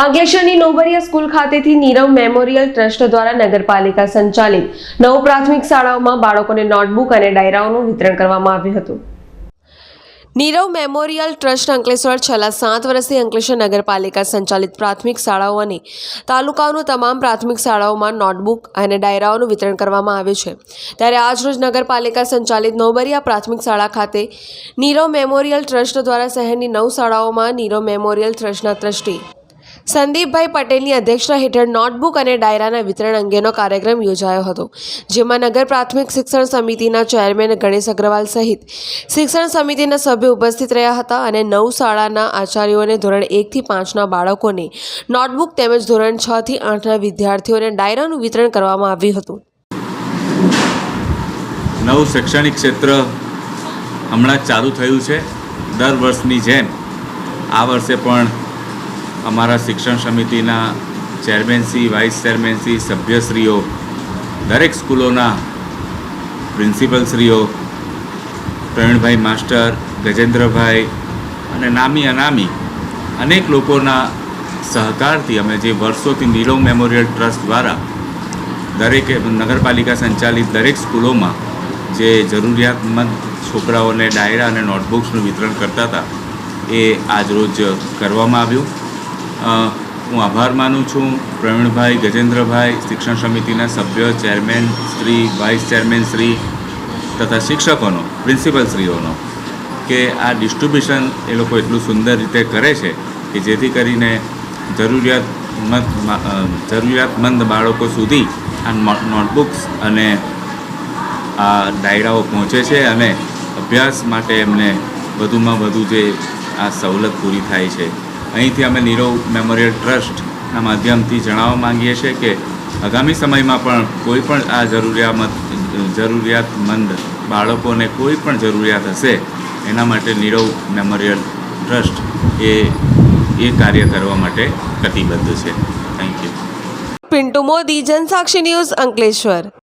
અંકલેશ્વરની નોબરિયા school ખાતેથી Nirav memorial trust દ્વારા નગરપાલિકા સંચાલિત નવ પ્રાથમિક શાળાઓમાં બાળકોને નોટબુક અને ડાયરાઓનું વિતરણ કરવામાં આવ્યું હતું. નીરવ મેમોરિયલ ટ્રસ્ટ અંકલેશ્વર છેલ્લા સાત વર્ષથી અંકલેશ્વર નગરપાલિકા સંચાલિત પ્રાથમિક શાળાઓ અને તાલુકાઓનું તમામ પ્રાથમિક શાળાઓમાં નોટબુક અને ડાયરાઓનું વિતરણ કરવામાં આવ્યું છે. ત્યારે આજરોજ નગરપાલિકા સંચાલિત નોબરિયા પ્રાથમિક શાળા ખાતે નીરવ મેમોરિયલ ટ્રસ્ટ દ્વારા શહેરની નવ શાળાઓમાં નીરવ મેમોરિયલ ટ્રસ્ટના ટ્રસ્ટી સંદીપભાઈ પટેલની અધ્યક્ષતા હેઠળ નોટબુક અને ડાયરાના વિતરણ અંગેનો કાર્યક્રમ યોજાયો હતો, જેમાં નગર પ્રાથમિક શિક્ષણ સમિતિના ચેરમેન ગણેશ અગ્રવાલ સહિત શિક્ષણ સમિતિના સભ્યો ઉપસ્થિત રહ્યા હતા અને નવ શાળાના આચાર્યોને ધોરણ એકથી પાંચના બાળકોને નોટબુક તેમજ ધોરણ છ થી આઠના વિદ્યાર્થીઓને ડાયરાનું વિતરણ કરવામાં આવ્યું હતું. નવું શૈક્ષણિક ક્ષેત્ર હમણાં ચાલુ થયું છે. દર વર્ષની જેમ આ વર્ષે પણ અમારા શિક્ષણ સમિતિના ચેરમેનસી વાઇસ ચેરમેનસી સભ્યશ્રીઓ, દરેક સ્કૂલોના પ્રિન્સિપલશ્રીઓ પ્રવીણભાઈ માસ્ટર, ગજેન્દ્રભાઈ અને નામી અનામી અનેક લોકોના સહકારથી અમે જે વર્ષોથી નીરવ મેમોરિયલ ટ્રસ્ટ દ્વારા દરેક નગરપાલિકા સંચાલિત દરેક સ્કૂલોમાં જે જરૂરિયાતમંદ છોકરાઓને ડાયરા અને નોટબુક્સનું વિતરણ કરતા હતા, એ આજરોજ કરવામાં આવ્યું. હું આભાર માનું છું. પ્રવીણભાઈ, ગજેન્દ્રભાઈ, શિક્ષણ સમિતિના સભ્ય, chairman Shri, vice chairman Shri તથા શિક્ષકોનો પ્રિન્સિપલશ્રીઓનો કે આ ડિસ્ટ્રીબ્યુશન એ લોકો એટલું સુંદર રીતે કરે છે કે જેથી કરીને જરૂરિયાતમંદ જરૂરિયાતમંદ બાળકો સુધી આ નોટબુક્સ અને આ ડાયરાઓ પહોંચે છે અને અભ્યાસ માટે એમને વધુમાં વધુ જે આ સવલત પૂરી થાય છે. અહીંથી અમે નીરવ મેમોરિયલ ટ્રસ્ટના માધ્યમથી જણાવવા માંગીએ છીએ કે આગામી સમયમાં પણ કોઈ પણ આ જરૂરિયામત, જરૂરિયાતમંદ બાળકોને કોઈ પણ જરૂરિયાત હશે, એના માટે નીરવ મેમોરિયલ ટ્રસ્ટ એ એ કાર્ય કરવા માટે કટિબદ્ધ છે. Thank you Pintu Modi, Jansakshi news Ankleshwar.